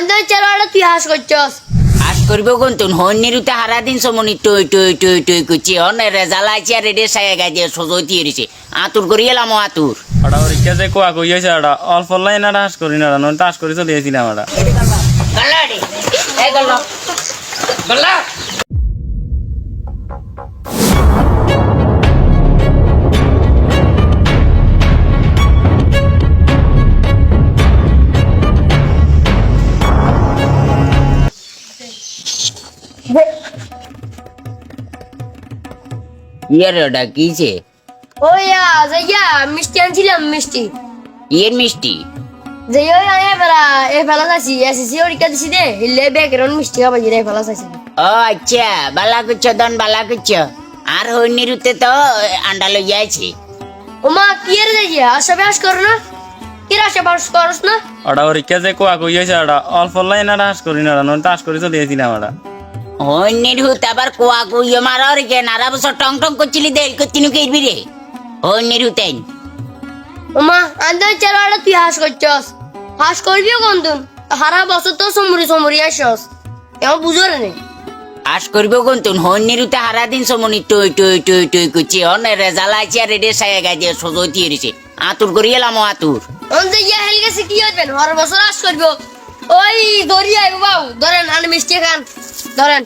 আন্দর চালাটা তুই হাস করছস? আশ করব কোন তুন? হন্যেরুতে হারা দিন সমনি টই টই টই টই কুচি হনে রেজালা আছি আর রেডে সায়া গাজে সজতি এরিছে আতুর করি এলাম আতুর। ওটা পরীক্ষা যে কোয়া কই হয়েছে ওটা অল্প লাইন আর হাস করি না নয় তাস করে চলে গেছিলাম ওটা গল্লাডি এই গল্ল। গল্লা। ইয়ের ওটা কিছে ওইয়া যাইয়া মিষ্টি আনছিলাম মিষ্টি। ইয়ের ফেলা এ ফেলা দিছি দে হিলে ব্যাকগ্রাউন্ড মিষ্টি খাবার রে ফেলা চাইছি। ও আচ্ছা বালা করছ দন বালা করছ আর হন্যেরুতে তো আন্ডা লইয়া আছে ওমা কি রে যাইয়া আসবে আস কর না? কি রাশে পাস করস না? ওটা পরীক্ষা যে কোয়া কই ওটা অল্প লাইন আর হাস করি না নয় তাস করে চলে ওটা আবার কোয়া কে? নারা বছর টং টং করছিলি দেল করছিনু কেরবি রে? হন্যের হুতেন ওমা আন্দর চালাটা তুই হাস করছস। হাস করবিও কোন তুন হারা বছর তো সমুরি সমুরি আসছস এমন বুঝো রে নে। আশ করব কোন তুন হন্যের হুতে হারা দিন সমনি টই টই টই টই করছি। হনে রেজালা আছে আর রেডে সায়া গাজে সজতি এরিছে আতুর করি এলাম আতুর। অন যাইয়া হেল গেছে কি হইবেন হর বছর হাস করব। ওই দড়ি আইবো বাবু। ধরেন আন মিষ্টি খান। ধরেন।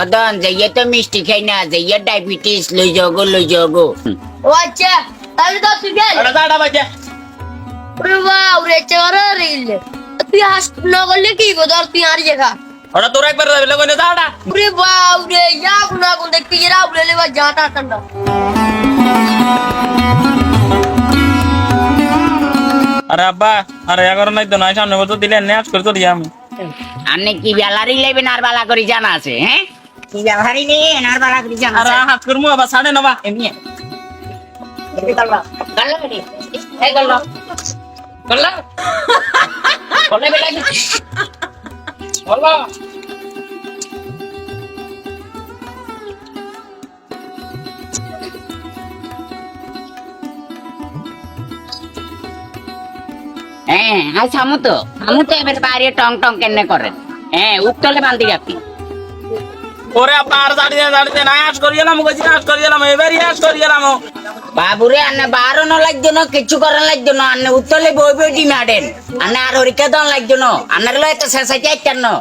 অদন যাইয়ে তো মিষ্টি খাই না যাইয়ে ডায়াবেটিস লই যাগো লই যাগো ও আচ্ছা তাহলে তো তুই গেল। ওটা দাঁড়া বাজে ওরে বাউ রে চেহারা রিল তুই হাস না করলে কি গো? ধর তুই আর খা। ওটা তোর একবার যাবে লোক দাঁড়া। ওরে বাউ রে ইয়া গুনা গুন দেখ কি? রা উড়ে লেবা জাটা ঠান্ডা আরে আব্বা আরে এগারো নাই তো নয় সামনে বছর দিলে নেচ করে চলি আমি। আপনি কি বেলারি লেবেন আর বালা করি জানা আছে হ্যাঁ? কি বেলারি আর বালা করি জানা আরে আছে। হাত করমু আবার সাড়ে নবা এমনি। বেলা কি হ্যাঁ আচ্ছা আমু তো। আমু তো এবার বাইরে টং টং কেন করেন হ্যাঁ উত্তলে বান্ধি আপনি ওরে আব্বা আর দাঁড়িয়ে দাঁড়িয়ে না করি এলাম কইছি করি এলাম এবারই হাস করি এলাম বাবুরে আন্নে বারো লাগতো না কিছু করার লাগতো না আন্নে উত্তলে বই বই ডিমাডেন আনে আর হরিকা দন লাগতো না আন্নার লো এত শেষাই চাইতেন না।